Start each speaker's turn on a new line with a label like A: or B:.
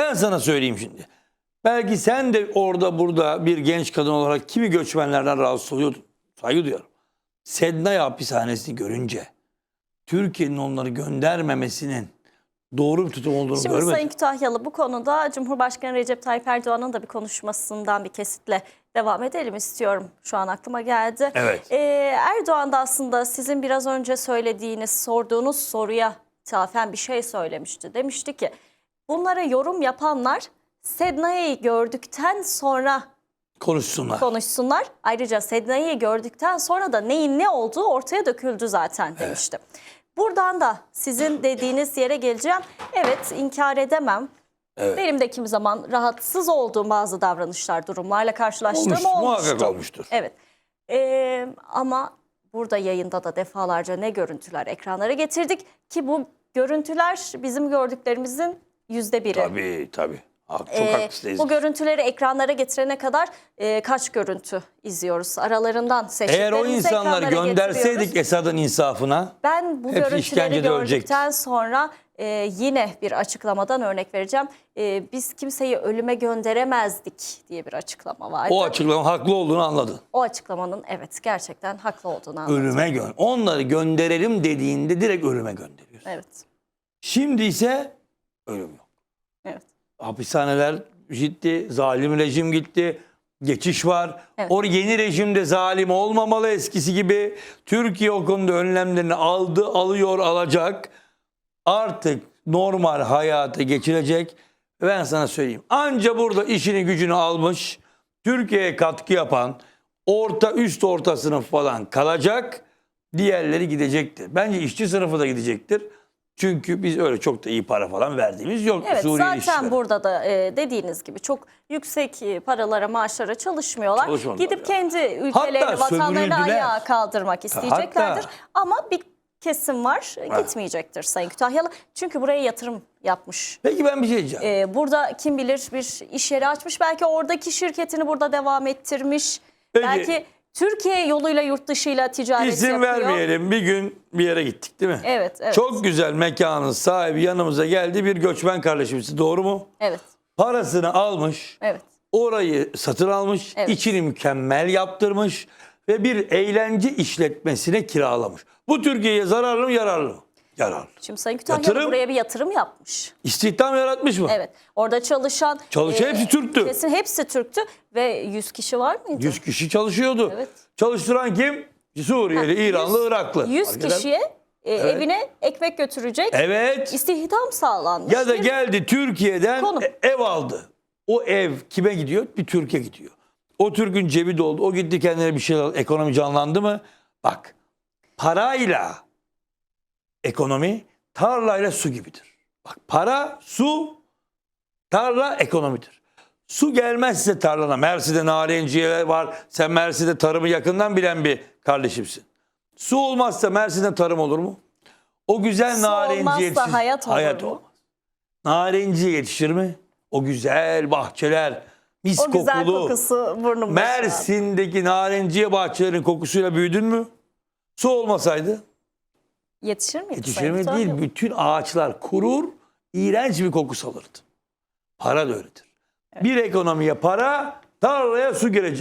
A: Ben sana söyleyeyim şimdi. Belki sen de orada burada bir genç kadın olarak kimi göçmenlerden rahatsız oluyordun. Saygı duyuyorum. Sednaya hapishanesini görünce Türkiye'nin onları göndermemesinin doğru bir tutum olduğunu
B: Şimdi
A: görmedim.
B: Sayın Kütahyalı bu konuda Cumhurbaşkanı Recep Tayyip Erdoğan'ın da bir konuşmasından bir kesitle devam edelim istiyorum. Şu an aklıma geldi.
A: Evet.
B: Ee, Erdoğan da aslında sizin biraz önce söylediğiniz, sorduğunuz soruya ithafen bir şey söylemişti. Demişti ki bunlara yorum yapanlar Sedna'yı gördükten sonra
A: Konuşsunlar.
B: konuşsunlar. Ayrıca Sedna'yı gördükten sonra da neyin ne olduğu ortaya döküldü zaten demişti. Buradan da sizin dediğiniz yere geleceğim. Evet inkar edemem.
A: Evet.
B: Benim de kimi zaman rahatsız olduğum bazı davranışlar, durumlarla karşılaştığım
A: Olmuş,
B: olmuştu.
A: muhakkak olmuştur.
B: Evet. Ee, ama burada yayında da defalarca ne görüntüler ekranlara getirdik ki bu görüntüler bizim gördüklerimizin yüzde biri.
A: Tabii tabii. Çok
B: Ee,
A: haklısınız.
B: bu görüntüleri ekranlara getirene kadar e, kaç görüntü izliyoruz? Aralarından
A: Eğer o
B: seçtiklerimizi
A: insanları gönderseydik. Esad'ın insafına
B: Ben bu
A: hepsi
B: görüntüleri gördükten sonra e, yine bir açıklamadan örnek vereceğim. E, biz kimseyi ölüme gönderemezdik diye bir açıklama vardı.
A: o açıklama haklı olduğunu anladın.
B: O açıklamanın evet gerçekten haklı olduğunu anladım.
A: Ölüme gön. Onları gönderelim dediğinde direkt ölüme gönderiyorsun.
B: Evet.
A: Şimdi ise ölüm yok.
B: Evet.
A: Hapishaneler gitti, zalim rejim gitti, geçiş var.
B: Evet.
A: O yeni rejimde zalim olmamalı eskisi gibi. Türkiye o konuda önlemlerini aldı, alıyor, alacak. Artık normal hayata geçirecek. Ben sana söyleyeyim. Anca burada işini gücünü almış, Türkiye'ye katkı yapan, orta üst orta sınıf falan kalacak. Diğerleri gidecektir. Bence işçi sınıfı da gidecektir. Çünkü biz öyle çok da iyi para falan verdiğimiz yok.
B: Evet
A: Suriyeli
B: zaten
A: işçilere.
B: burada da e, dediğiniz gibi çok yüksek e, paralara maaşlara çalışmıyorlar.
A: Çalışmadılar
B: Gidip
A: ya.
B: kendi ülkelerini
A: Hatta
B: vatanlarını
A: sömürüldüler.
B: ayağa kaldırmak isteyeceklerdir.
A: Hatta-
B: Ama bir kesim var gitmeyecektir Sayın Kütahyalı. Çünkü buraya yatırım yapmış.
A: Peki ben bir şey diyeceğim.
B: E, burada kim bilir bir iş yeri açmış. Belki oradaki şirketini burada devam ettirmiş.
A: Peki.
B: Belki Türkiye yoluyla yurt dışıyla ticaret
A: İsim
B: yapıyor.
A: vermeyelim. Bir gün bir yere gittik değil mi?
B: Evet, evet.
A: Çok güzel mekanın sahibi yanımıza geldi. Bir göçmen kardeşimiz. Doğru mu?
B: Evet,
A: Parasını almış.
B: evet.
A: Orayı satın almış.
B: Evet.
A: içini mükemmel yaptırmış. Ve bir eğlence işletmesine kiralamış. Bu Türkiye'ye zararlı mı yararlı mı? Yararlı.
B: Şimdi Sayın Kütahyalı
A: Yatırım.
B: buraya bir yatırım yapmış.
A: İstihdam yaratmış mı?
B: Evet. Orada çalışan
A: Çalışan hepsi Türktü.
B: Kesin hepsi Türktü ve 100 kişi var mıydı?
A: 100 kişi çalışıyordu.
B: Evet.
A: Çalıştıran kim? Suriyeli,
B: Ha,
A: İranlı,
B: 100
A: Iraklı.
B: 100
A: Fark
B: kişiye e, evine ekmek götürecek
A: Evet.
B: istihdam sağlanmış.
A: Ya da geldi Türkiye'den
B: Konum.
A: e- ev aldı. O ev kime gidiyor? Bir Türkiye gidiyor. O Türk'ün cebi doldu. O gitti kendine bir şey aldı. Ekonomi canlandı mı? Bak parayla ekonomi tarlayla su gibidir. Bak para, su, tarla ekonomidir. Su gelmezse tarlana. Mersin'de narenciye var. Sen Mersin'de tarımı yakından bilen bir kardeşimsin. Su olmazsa Mersin'de tarım olur mu? O güzel
B: Su
A: narenciye
B: olmazsa hayat olur mu?
A: olmaz. Narenci yetişir mi? O güzel bahçeler, mis
B: o güzel
A: kokulu.
B: kokusu burnumda. şu an.
A: Mersin'deki narenciye bahçelerin kokusuyla büyüdün mü? Su olmasaydı
B: Yetişir miydi?
A: yetişir mi? Değil. Bütün ağaçlar kurur, iğrenç bir koku salırdı. Para da öyledir. Bir ekonomiye para, tarlaya su girecek.